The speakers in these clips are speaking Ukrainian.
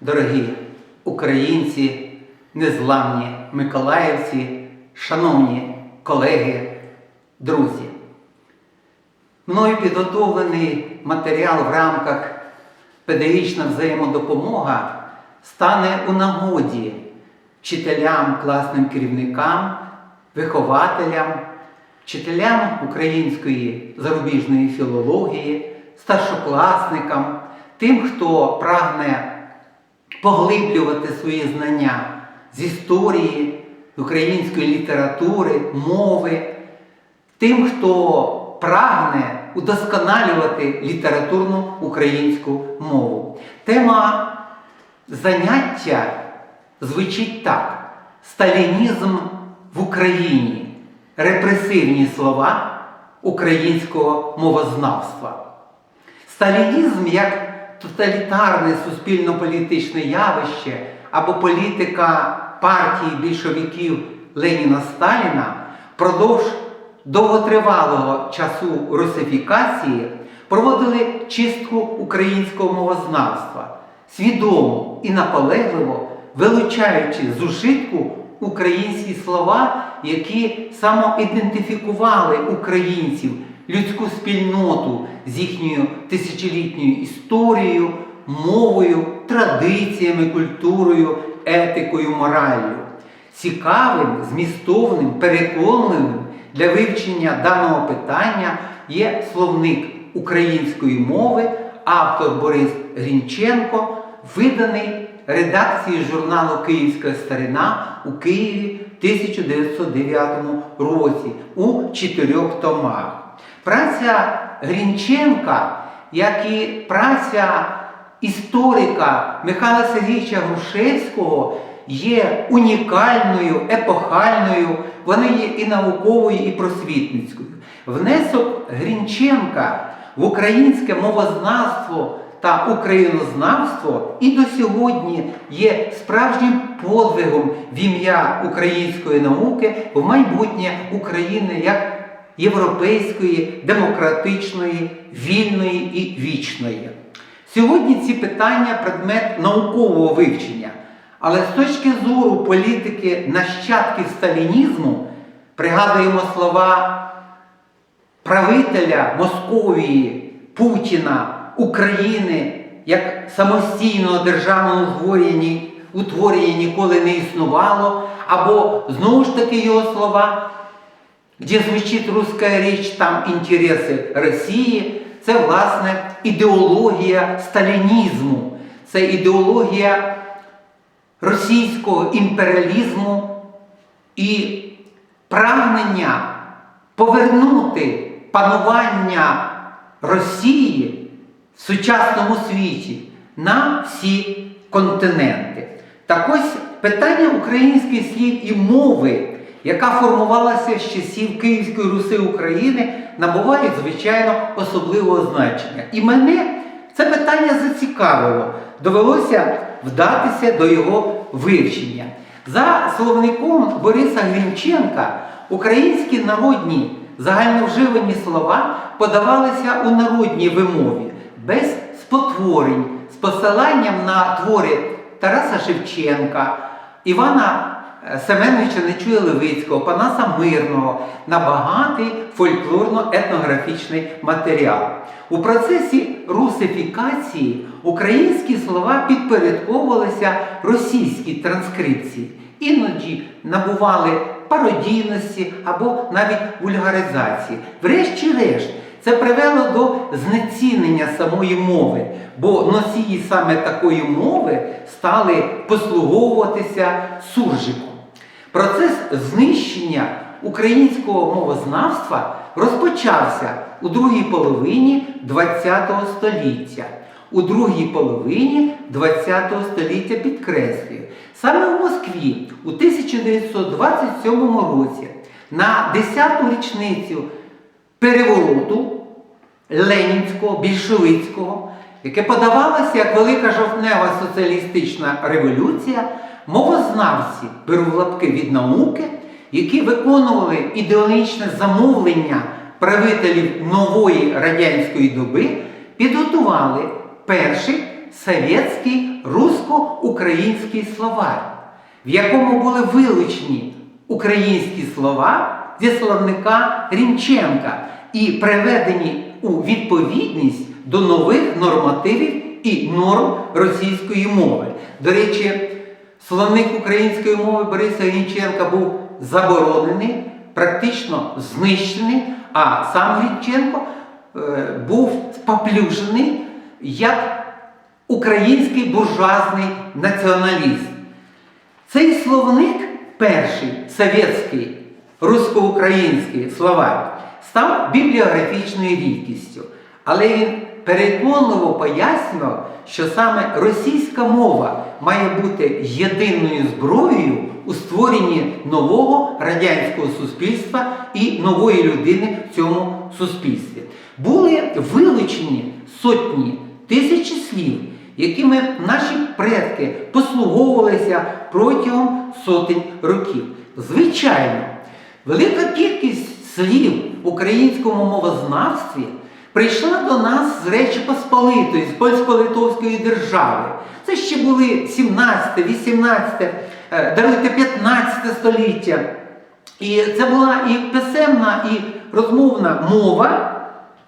дорогі українці, незламні миколаївці, шановні колеги, друзі. Мною підготовлений матеріал в рамках педагогічна взаємодопомога стане у нагоді вчителям, класним керівникам, вихователям, вчителям української зарубіжної філології, старшокласникам, тим, хто прагне поглиблювати свої знання з історії, української літератури, мови, тим, хто прагне удосконалювати літературну українську мову. Тема заняття звучить так: Сталінізм в Україні. Репресивні слова українського мовознавства. Сталінізм як тоталітарне суспільно-політичне явище або політика партії більшовиків Леніна Сталіна впродовж довготривалого часу русифікації проводили чистку українського мовознавства, свідомо і наполегливо вилучаючи з ужитку українські слова, які самоідентифікували українців, людську спільноту з їхньою тисячолітньою історією, мовою, традиціями, культурою, етикою, мораллю. Цікавим, змістовним, переконливим для вивчення даного питання є словник української мови, автор Борис Грінченко, виданий редакцією журналу Київська старина у Києві в 1909 році у чотирьох томах. Праця Грінченка, як і праця історика Михайла Сергійовича Грушевського, є унікальною, епохальною, вона є і науковою, і просвітницькою. Внесок Грінченка в українське мовознавство та українознавство і до сьогодні є справжнім подвигом в ім'я української науки в майбутнє України як європейської, демократичної, вільної і вічної. Сьогодні ці питання предмет наукового вивчення, але з точки зору політики нащадків сталінізму пригадуємо слова правителя Московії, Путіна, України як самостійного державного утворення, утворення ніколи не існувало, або знову ж таки його слова, де звучить руська річ, там інтереси Росії, це власне ідеологія сталінізму, це ідеологія російського імперіалізму і прагнення повернути панування Росії в сучасному світі на всі континенти. Так ось питання українських слів і мови, яка формувалася з часів Київської Руси України, набувають, звичайно, особливого значення. І мене це питання зацікавило. Довелося вдатися до його вивчення. За словником Бориса Грінченка українські народні загальновживані слова подавалися у народній вимові без спотворень, з посиланням на твори Тараса Шевченка, Івана е, Семеновича Нечуя Левицького, Панаса Мирного на багатий фольклорно-етнографічний матеріал. У процесі русифікації українські слова підпорядковувалися російській транскрипції, іноді набували пародійності або навіть вульгаризації. Врешті-решт, це привело до знецінення самої мови, бо носії саме такої мови стали послуговуватися суржиком. Процес знищення українського мовознавства розпочався у другій половині ХХ століття. У другій половині ХХ століття підкреслюю, саме в Москві у 1927 році на 10-ту річницю перевороту Ленінського, більшовицького, яке подавалося як велика жовтнева соціалістична революція, мовознавці беру лапки від науки, які виконували ідеологічне замовлення правителів нової радянської доби, підготували перший Совєтський русско-український словарь, в якому були вилучені українські слова зі словника Рінченка і приведені у відповідність до нових нормативів і норм російської мови. До речі, словник української мови Бориса Грінченка був заборонений, практично знищений, а сам Грінченко е, був споплюжений як український буржуазний націоналіст. Цей словник, перший совєтський русско-український словарь, став бібліографічною рідкістю, але він переконливо пояснював, що саме російська мова має бути єдиною зброєю у створенні нового радянського суспільства і нової людини в цьому суспільстві. Були вилучені сотні тисячі слів, якими наші предки послуговувалися протягом сотень років. Звичайно, велика кількість слів в українському мовознавстві прийшла до нас з Речі Посполитої, з Польсько-Литовської держави. Це ще були 17, 18, е, даруйте 15 століття. І це була і писемна, і розмовна мова,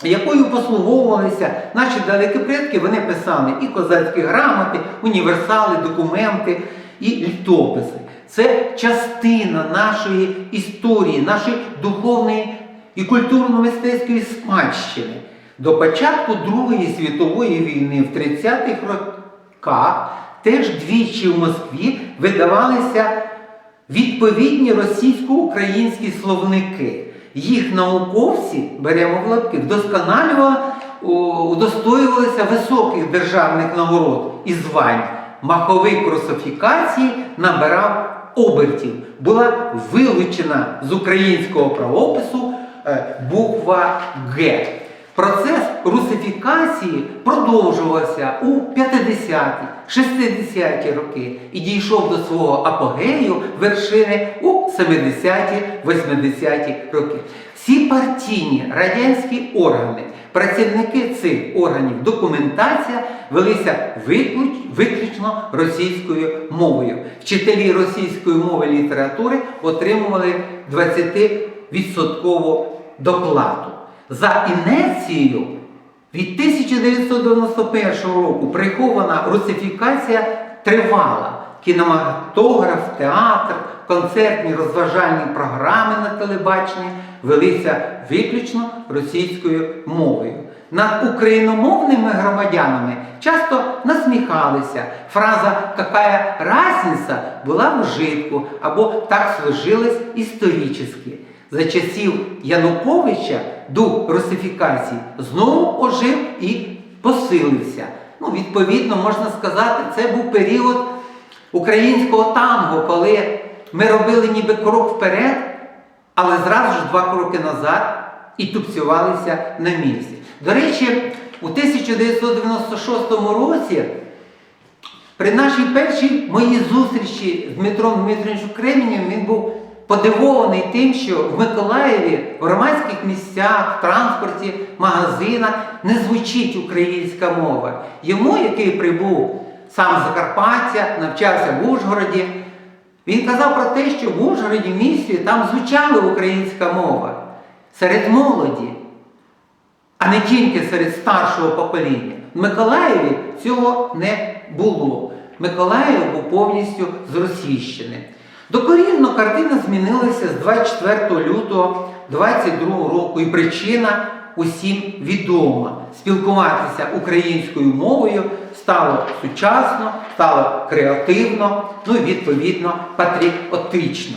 якою послуговувалися наші далекі предки, вони писали і козацькі грамоти, універсали, документи і літописи. Це частина нашої історії, нашої духовної і культурно-мистецької спадщини. До початку Другої світової війни в 30-х роках теж двічі в Москві видавалися відповідні російсько-українські словники. Їх науковці, беремо в лапки, вдосконалювали, удостоювалися високих державних нагород і звань. Маховик русифікації набирав обертів. Була вилучена з українського правопису буква Г. Процес русифікації продовжувався у 50-ті, 60-ті роки і дійшов до свого апогею вершини у 70-ті, 80-ті роки. Всі партійні радянські органи, працівники цих органів, документація велися виключно російською мовою. Вчителі російської мови і літератури отримували 20% доплату. За інерцією від 1991 року прихована русифікація тривала. Кінематограф, театр, концертні розважальні програми на телебаченні велися виключно російською мовою. Над україномовними громадянами часто насміхалися. Фраза «какая разниця» була в вжитку або так сложилось історично. За часів Януковича дух русифікації знову ожив і посилився. Ну, відповідно, можна сказати, це був період українського танго, коли ми робили ніби крок вперед, але зразу ж два кроки назад і тупцювалися на місці. До речі, у 1996 році при нашій першій моїй зустрічі з Дмитром Дмитровичем Кременем він був подивований тим, що в Миколаєві в громадських місцях, в транспорті, магазинах не звучить українська мова. Йому, який прибув сам з Закарпаття, навчався в Ужгороді, він казав про те, що в Ужгороді місті там звучала українська мова серед молоді а не тільки серед старшого покоління. В Миколаєві цього не було. Миколаїв був повністю зросійщений. Докорінно картина змінилася з 24 лютого 22 року, і причина усім відома. Спілкуватися українською мовою стало сучасно, стало креативно, ну і відповідно патріотично.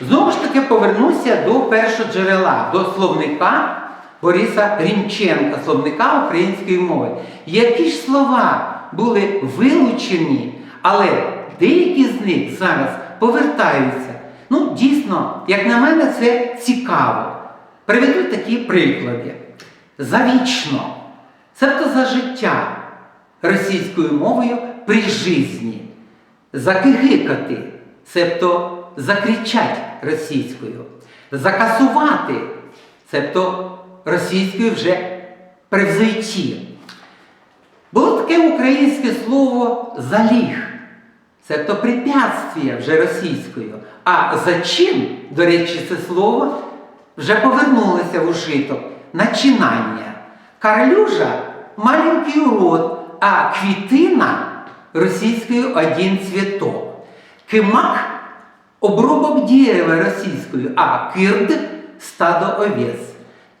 Знову ж таки повернуся до першого джерела, до словника Бориса Грінченка, словника української мови. Які ж слова були вилучені, але деякі з них зараз повертаються. Ну, дійсно, як на мене, це цікаво. Приведу такі приклади. Завічно, цебто за життя російською мовою при житті. Закигикати, цебто закричать російською, закасувати, цебто російською вже при. Було таке українське слово заліг. Це то препятствие вже російською. А зачин, до речі, це слово вже повернулося в ужиток. Начинання. Карлюжа маленький урод, а квітина російською один цвіток. Кимак обробок дерева російською, а кирд стадо овець.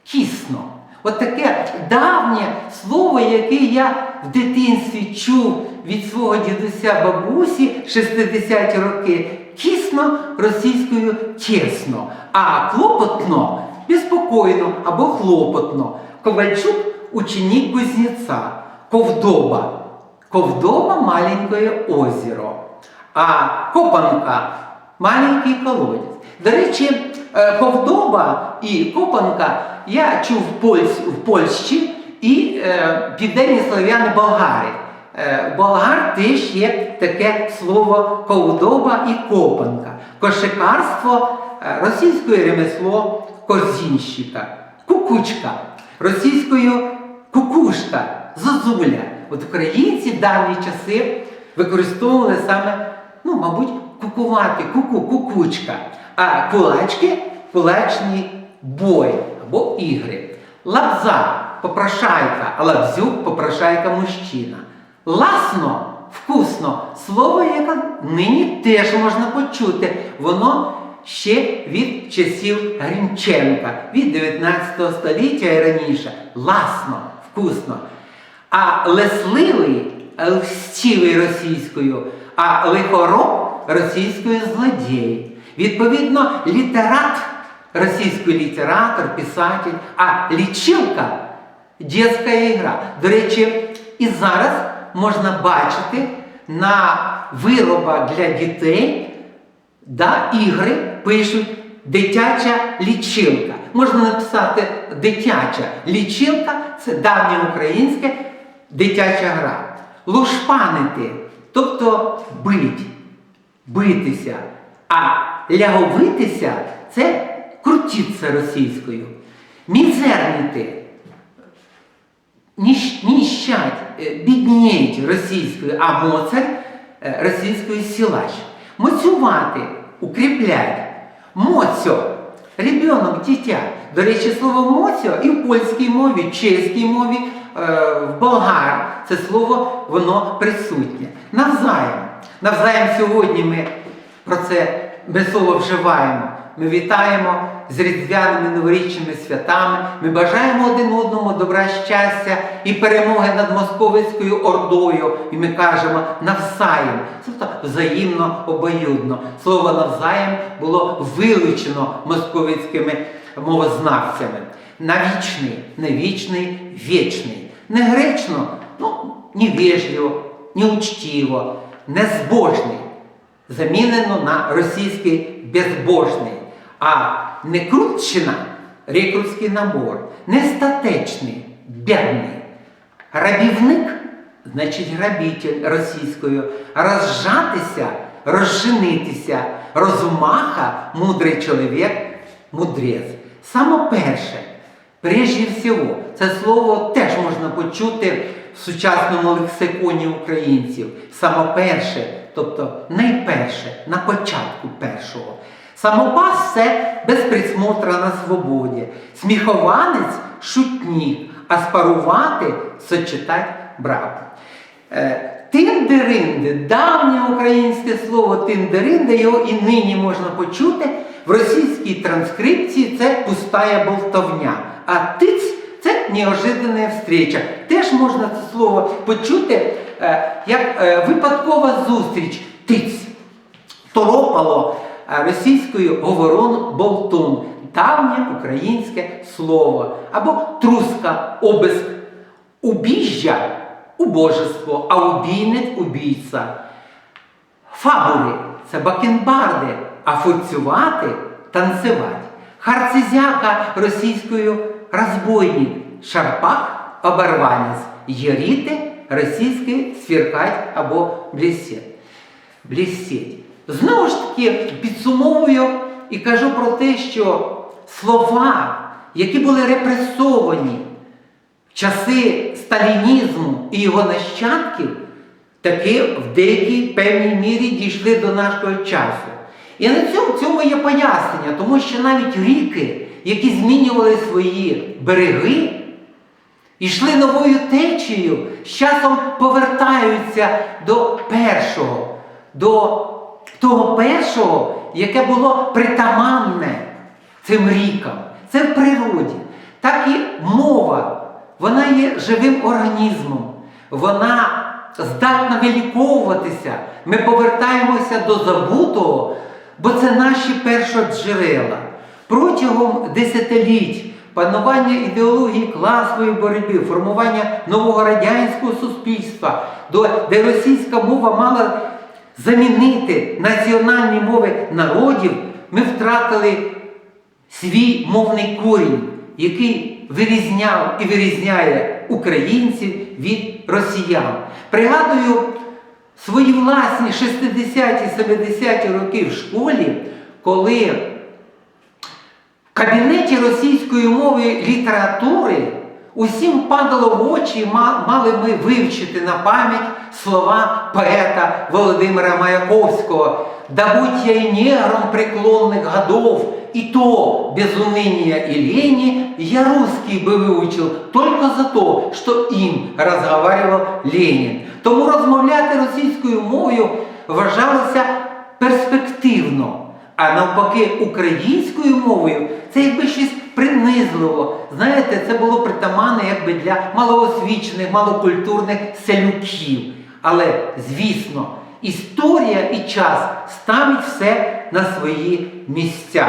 Кісно. От таке давнє слово, яке я в дитинстві чув від свого дідуся бабусі 60-ті роки. Кісно російською тісно, а клопотно безпокійно або хлопотно. Ковальчук ученик кузнеця, ковдоба. Ковдоба маленькое озеро, а копанка маленький колодязь. До речі, е, ковдоба і копанка я чув в, Польщі і е, південні слов'яни болгари. Е, болгар теж є таке слово ковдоба і копанка. Кошикарство е, російською ремесло корзінщика, кукучка, російською кукушка, зозуля. От українці в давні часи використовували саме, ну, мабуть, кукувати, куку, кукучка. А кулачки кулачний бой або ігри. Лабза попрошайка, а лабзюк попрошайка мужчина. Ласно, вкусно слово, яке нині теж можна почути. Воно ще від часів Грінченка, від 19 століття і раніше. Ласно, вкусно. А лесливий, льстівий російською, а лихороб російською злодій. Відповідно, літерат, російський літератор, писатель, а лічилка дітська ігра. До речі, і зараз можна бачити на виробах для дітей да, ігри пишуть дитяча лічилка. Можна написати дитяча лічилка це давнє українське дитяча гра. Лушпанити, тобто бить, битися. А ляговитися це крутіться російською. Мізерніти, ніщать, е, бідніть російською, а моцар е, російською сілач. Моцювати, укріплять. Моцьо. Ребенок, дитя. До речі, слово моцьо і в польській мові, в чеській мові, е, в болгар це слово воно присутнє. Навзаєм. Навзаєм сьогодні ми про це ми слово вживаємо. Ми вітаємо з різдвяними новорічними святами. Ми бажаємо один одному добра щастя і перемоги над московицькою ордою. І ми кажемо навзаєм. Тобто взаємно обоюдно. Слово навзаєм було вилучено московицькими мовознавцями. Навічний, невічний, вічний. Не гречно, ну, ні вежливо, ні учтиво, незбожний замінено на російський безбожний, а некрутчина рекрутський набор, нестатечний, бідний. Рабівник, значить грабитель російською, розжатися, розженитися, розумаха, мудрий чоловік, мудрець. Саме перше, прежде всього, це слово теж можна почути в сучасному лексиконі українців. Саме перше, тобто найперше, на початку першого. Самопас це без присмотра на свободі. Сміхованець шутнік, а спарувати сочетать браво. Е, Тиндеринди, давнє українське слово тиндеринди, його і нині можна почути. В російській транскрипції це пустая болтовня. А тиць це неожиданна встреча. Теж можна це слово почути е, як е, випадкова зустріч. Тиць. Торопало російською говорон болтун. Давнє українське слово. Або труска, обиск, убіжжя убожество, а убійник убійця. Фабули це бакенбарди, а фурцювати танцювати. Харцизяка російською розбойник, шарпак оборванець, єріти російською свіркать або блістеть. Знову ж таки підсумовую і кажу про те, що слова, які були репресовані в часи сталінізму і його нащадків таки в деякій певній мірі дійшли до нашого часу. І на цьому, цьому є пояснення, тому що навіть ріки, які змінювали свої береги, йшли новою течією, з часом повертаються до першого, до того першого, яке було притаманне цим рікам. Це в природі. Так і мова, вона є живим організмом, вона здатна виліковуватися. Ми повертаємося до забутого, бо це наші першоджерела. Протягом десятиліть панування ідеології класової боротьби, формування нового радянського суспільства, де російська мова мала замінити національні мови народів, ми втратили свій мовний корінь, який вирізняв і вирізняє українців від росіян. Пригадую свої власні 60-ті, 70-ті роки в школі, коли в кабінеті російської мови літератури усім падало в очі, ма- мали ми вивчити на пам'ять слова поета Володимира Маяковського. Да будь я и негром преклонных годов, и то без уныния и лени я русский бы выучил только за то, що їм розговаривав Ленін. Тому розмовляти російською мовою вважалося перспективно. А навпаки, українською мовою це якби щось принизливо. Знаєте, це було притаманне якби для малоосвічених, малокультурних селюків. Але, звісно, історія і час ставить все на свої місця.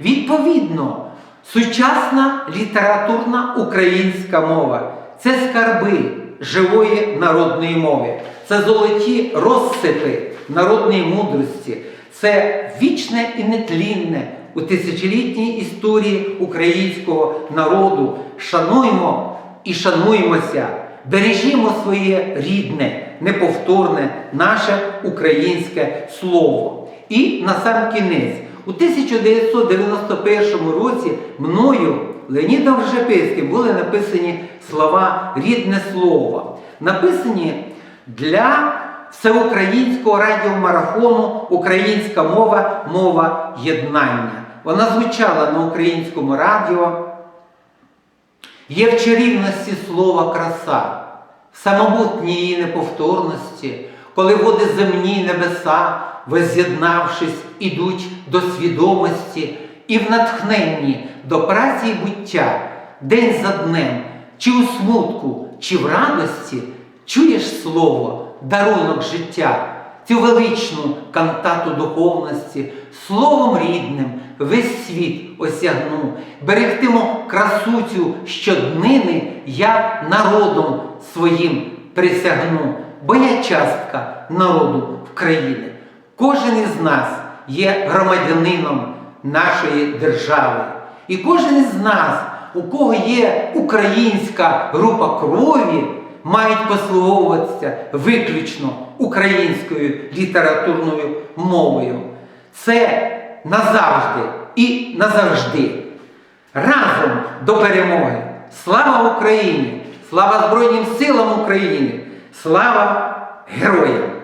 Відповідно, сучасна літературна українська мова це скарби живої народної мови, це золоті розсипи народної мудрості, це вічне і нетлінне у тисячолітній історії українського народу. Шануймо і шануймося, бережімо своє рідне, неповторне, наше українське слово. І на сам кінець, у 1991 році мною Леонідом Ржепецьким були написані слова рідне слово, написані для всеукраїнського радіомарафону Українська мова, мова єднання. Вона звучала на українському радіо. Є в чарівності слова краса, в самобутній її неповторності, коли води земні небеса, воз'єднавшись, ідуть до свідомості і в натхненні до праці й буття, день за днем, чи у смутку, чи в радості, чуєш слово, дарунок життя, цю величну кантату духовності, словом рідним весь світ осягну, берегтимо красу цю щоднини, я народом своїм присягну, бо я частка народу України. Кожен із нас є громадянином нашої держави. І кожен із нас, у кого є українська група крові, мають послуговуватися виключно українською літературною мовою. Це назавжди і назавжди. Разом до перемоги. Слава Україні! Слава Збройним силам України! Слава героям!